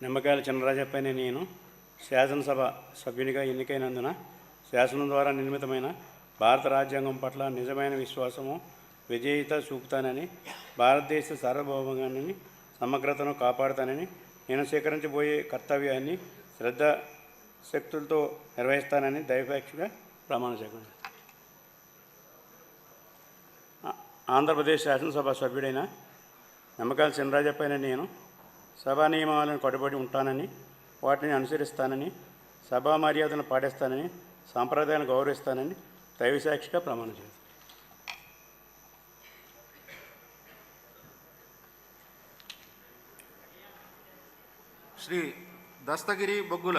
నిమ్మకాయల చినరాజప్పని నేను శాసనసభ సభ్యునిగా ఎన్నికైనందున శాసనం ద్వారా నిర్మితమైన భారత రాజ్యాంగం పట్ల నిజమైన విశ్వాసము విజేయత చూపుతానని భారతదేశ సార్వభౌమాన్ని సమగ్రతను కాపాడుతానని నేను స్వీకరించబోయే కర్తవ్యాన్ని శ్రద్ధ శక్తులతో నిర్వహిస్తానని దైవపేక్షగా ప్రమాణ చేకూరు ఆంధ్రప్రదేశ్ శాసనసభ సభ్యుడైన నిమ్మకాయల చినరాజప్పైన నేను సభా నియమాలను కట్టుబడి ఉంటానని వాటిని అనుసరిస్తానని సభా మర్యాదలను పాటిస్తానని సాంప్రదాయాలను గౌరవిస్తానని దైవసాక్షిగా ప్రమాణం చేస్తాను శ్రీ దస్తగిరి బొగ్గుల